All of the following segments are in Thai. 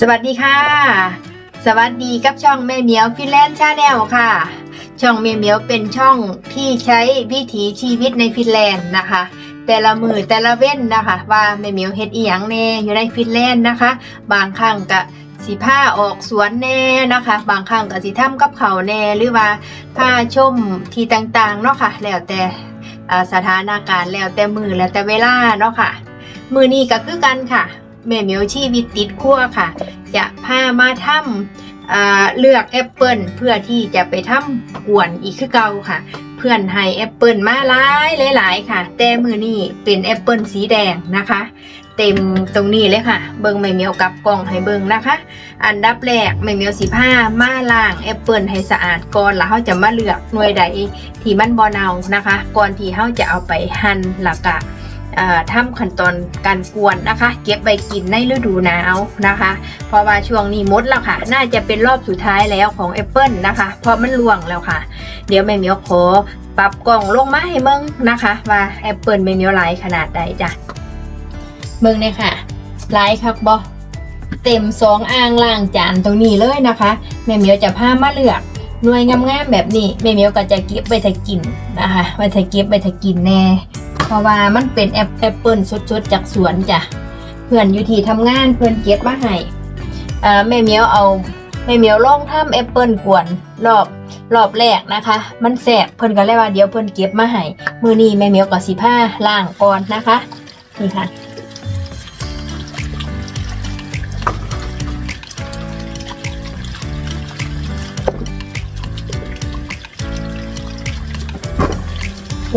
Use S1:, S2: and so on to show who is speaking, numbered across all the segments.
S1: สวัสดีค่ะ สวัสดีกับช่องแม่เหมียวฟินแลนด์ชาแนลค่ะ ช่องแม่เหมียวเป็นช่องที่ใช้วิถีชีวิตในฟินแลนด์นะคะ แต่ละมือแต่ละเว้นนะคะ ว่าแม่เหมียวเฮ็ดอีหยังแน่อยู่ในฟินแลนด์นะคะ บางครั้งก็สิผ้าออกสวนแน่นะคะ บางครั้งก็สิทำกับเขาแน่หรือว่าผ้าชมที่ต่างๆเนาะค่ะ แล้วแต่อ่าสถานการณ์แล้วแต่มือแล้วแต่เวลาเนาะค่ะ มือนี้ก็คือกันค่ะ แม่เหมียวชีวิตติดขั้วค่ะ จะพามาทำอ่าเลือกแอปเปิลเพื่อที่จะไปทำกวนอีกคือเก่าค่ะ เพื่อนให้แอปเปิลมาหลายหลายค่ะ แต่มือนี้เป็นแอปเปิลสีแดงนะคะ เต็มตรงนี้เลยค่ะ เบิงไม่เมียวกับกล่องให้เบิงนะคะ อันดับแรกไม่เมียวสีผ้ามาล้างแอปเปิลให้สะอาดก่อนแล้วเขาจะมาเลือกหน่วยใดที่มันบอเนานะคะ ก่อนที่เขาจะเอาไปหั่นหลักกะ ทำขั้นตอนการกวนนะคะ เก็บไว้กินในฤดูหนาวนะคะ เพราะว่าช่วงนี้มดแล้วค่ะ น่าจะเป็นรอบสุดท้ายแล้วของแอปเปิลนะคะเพราะมันล่วงแล้วค่ะ เดี๋ยวแม่เมียวขอปรับกล่องลงมาให้เบิ่งนะคะ ว่าแอปเปิลแม่เมียวหลายขนาดใดจ้ะเบิ่งเลยค่ะหลายครับบอเต็มสองอ่างล้างจานตรงนี้เลยนะคะ แม่เมียวจะพามาเลือกหน่วยงามๆแบบนี้แม่เมียวก็จะเก็บไว้ถ้ากินนะคะไว้ถ้าเก็บไว้ถ้ากินแน่ เพราะว่ามันเป็นแอปแอปเปิลสดๆจากสวนจ้ะเพื่อนอยู่ที่ทำงานเพื่อนเก็บมาให้อ่าแม่เมียวเอาแม่เมียวลองทำแอปเปิลกวนรอบรอบแรกนะคะ มันแสบเพื่อนก็เลยว่าเดี๋ยวเพื่อนเก็บมาให้มือนี้แม่เมียวกับสีผ้าล่างก่อนนะคะนี่ค่ะ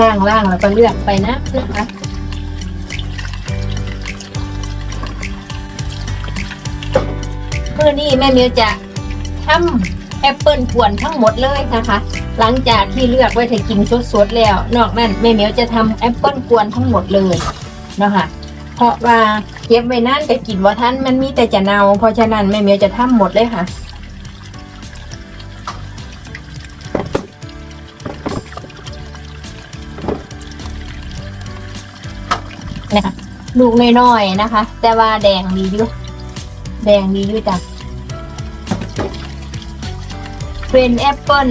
S1: ล่างล่างแล้วก็เลือกไปนะนะคะเมื่อนี้แม่เมียวจะทำแอปเปิลกวนทั้งหมดเลยนะคะ หลังจากที่เลือกไว้ถ้ากินสดๆแล้ว นอกนั้นแม่เมียวจะทำแอปเปิลกวนทั้งหมดเลยเนาะคะเพราะว่าเก็บไว้นั่นจะกินว่าท่านมันมีแต่จะเนาเพราะฉะนั้นแม่เมียวจะทำหมดเลยค่ะ นะคะลูกน้อยๆนะคะ แต่ว่าแดงดีด้วยแดงดีด้วยจ้ะเป็นแอปเปิล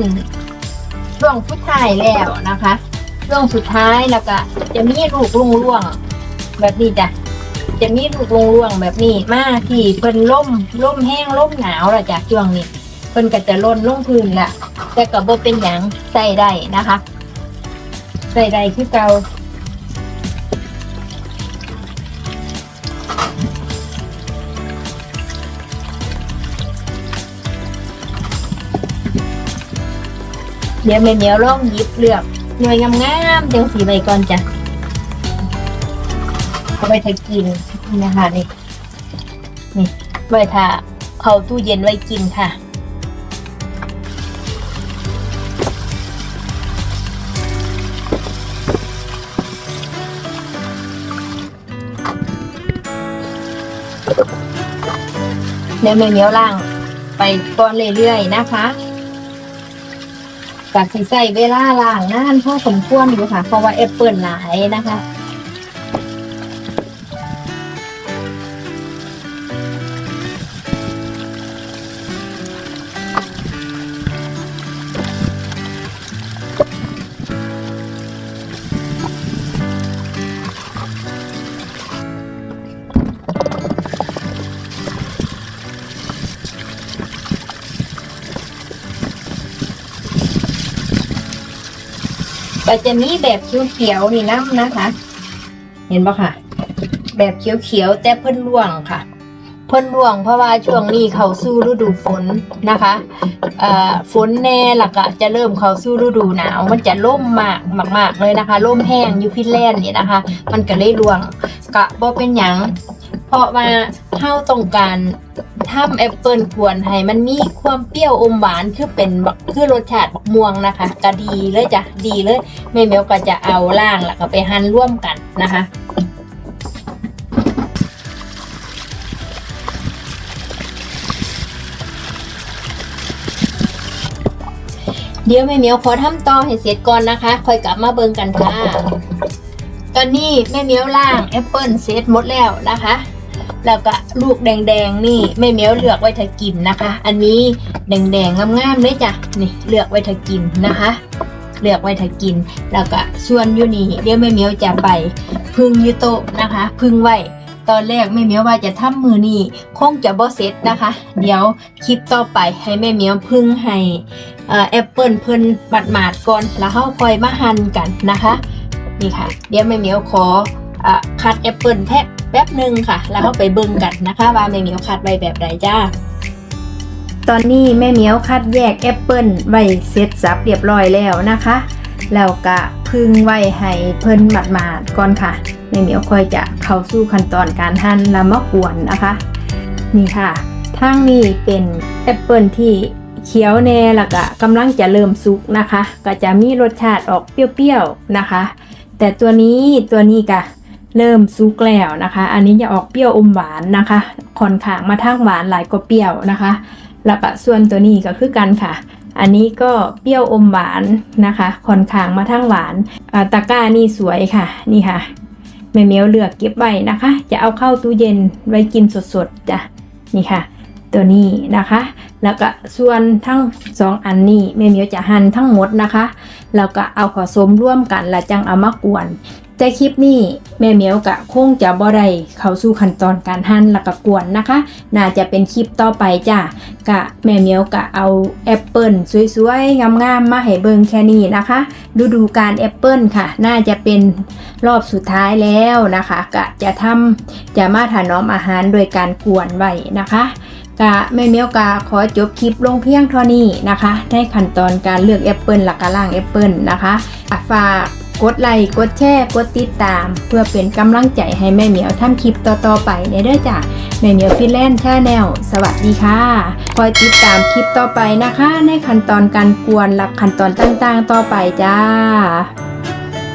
S1: ช่วงสุดท้ายแล้วนะคะช่วงสุดท้ายแล้วก็จะมีลูกร่วงๆแบบนี้จ้ะจะมีลูกร่วงๆแบบนี้มาที่เพิ่นล่มล่มแห้งล่มหนาวละจากช่วงนี้เพิ่นก็จะล่นลงพื้นละแต่ก็บ่เป็นหยังใส่ได้นะคะ ใส่ได้คือเก่า เดี๋ยวแม่เหมียวลองหยิบเลือกหน่วยงามๆจังสีใบก่อนจ้ะเอาไปถ้ากินนี่นะคะนี่นี่ไว้ถ้าเข้าตู้เย็นไว้กินค่ะเดี๋ยวแม่เหมียวล่างไปก่อนเรื่อยๆนะคะ กสิใส่เวลาล้างนานพอสมควรอยู่ค่ะ เพราะว่าแอปเปิลหลายนะคะ ก็จะมีแบบเขียวๆนี่น้ำนะคะ เห็นปะค่ะ แบบเขียวๆแต่เพิ่นร่วงค่ะ เพิ่นร่วงเพราะว่าช่วงนี้เข้าสู่ฤดูฝนนะคะฝนแน่หลักะจะเริ่มเข้าสู่ฤดูหนาว มันจะล่มมากมากๆเลยนะคะล่มแห้งอยู่ฟินแลนด์นี่นะคะ มันก็เลยร่วงกะบ่เป็นหยังเพราะว่าเฮาต้องการ ทำแอปเปิลกวนให้มันมีความเปรี้ยวอมหวานคือเป็นคือรสชาติบักม่วงนะคะ ก็ดีเลยจ้ะดีเลยแม่เมียวก็จะเอาล่างแล้วก็ไปหั่นร่วมกันนะคะเดี๋ยวแม่เมียวขอทำต่อให้เสร็จก่อนนะคะ ค่อยกลับมาเบิ่งกันค่ะ ตอนนี้แม่เมียวล่างแอปเปิลเสร็จหมดแล้วนะคะ แล้วก็ลูกแดงๆนี่แม่เมียวเลือกไว้ถ้ากินนะคะ อันนี้แดงๆงามๆเลยจ้ะนี่เลือกไว้ถ้ากินนะคะ เลือกไว้ถ้ากิน แล้วก็ส่วนอยู่นี่เดี๋ยวแม่เมียวจะไปพึ่งยูโตะนะคะ พึ่งไว้ตอนแรกแม่เมียวว่าจะทำมือนี่คงจะบ่เสร็จนะคะ เดี๋ยวคลิปต่อไปให้แม่เมียวพึ่งให้แอปเปิลเพิ่นบัดหมาดก่อนแล้วเฮาคอยมาหั่นกันนะคะนี่ค่ะ เดี๋ยวแม่เมียวขออคัดแอปเปิลแทบ แป๊บหนึ่งค่ะ แล้วเฮาไปเบิ่งกันนะคะ ว่าแม่เหมียวคัดไว้แบบใดจ้า ตอนนี้แม่เหมียวคัดแยกแอปเปิลไว้เสร็จสับเรียบร้อยแล้วนะคะ แล้วก็พึ่งไว้ให้เพิ่นหมาดๆก่อนค่ะแม่เหมียวค่อยจะเข้าสู่ขั้นตอนการหั่นและมะกวนนะคะ นี่ค่ะทางนี้เป็นแอปเปิลที่เขียวแน่แล้วก็กำลังจะเริ่มสุกนะคะ ก็จะมีรสชาติออกเปรี้ยวๆนะคะ แต่ตัวนี้ตัวนี้ก็ เริ่มสุกแล้วนะคะ อันนี้จะออกเปรี้ยวอมหวานนะคะค่อนข้างมาทางหวานหลายกว่าเปรี้ยวนะคะแล้วก็ส่วนตัวนี้ก็คือกันค่ะ อันนี้ก็เปรี้ยวอมหวานนะคะค่อนข้างมาทางหวานตะกร้านี่สวยค่ะนี่ค่ะแม่เมียวเลือกเก็บไว้นะคะ จะเอาเข้าตู้เย็นไว้กินสดๆจ้ะนี่ค่ะ ตัวนี้นะคะ แล้วก็ส่วนทั้งสองอันนี้แม่เมียวจะหั่นทั้งหมดนะคะ แล้วก็เอาผสมร่วมกันแล้วจังเอามากวน แต่คลิปนี้แม่เหมียวกะคงจะบ่ได้เข้าสู่ขั้นตอนการหั่นแล้วก็กวนนะคะ น่าจะเป็นคลิปต่อไปจ้ะกะแม่เหมียวกะเอาแอปเปิลสวยๆงามๆมาให้เบิ่งแค่นี้นะคะฤดูการแอปเปิลค่ะ น่าจะเป็นรอบสุดท้ายแล้วนะคะ กะจะทำจะมาถนอมอาหารโดยการกวนไว้นะคะกะแม่เมียวกะขอจบคลิปลงเพียงเท่านี้นะคะในขั้นตอนการเลือกแอปเปิลหลักกะล่างแอปเปิลนะคะฝาก กดไลค์กดแชร์กดติดตาม เพื่อเป็นกำลังใจให้แม่เหมียวทำคลิปต่อๆไปในเด้อจ้ะแม่เหมียวฟินแลนด์ชาแนลสวัสดีค่ะคอยติดตามคลิปต่อไปนะคะ ในขั้นตอนการกวนหลักขั้นตอนต่างๆ ต่อไปจ้า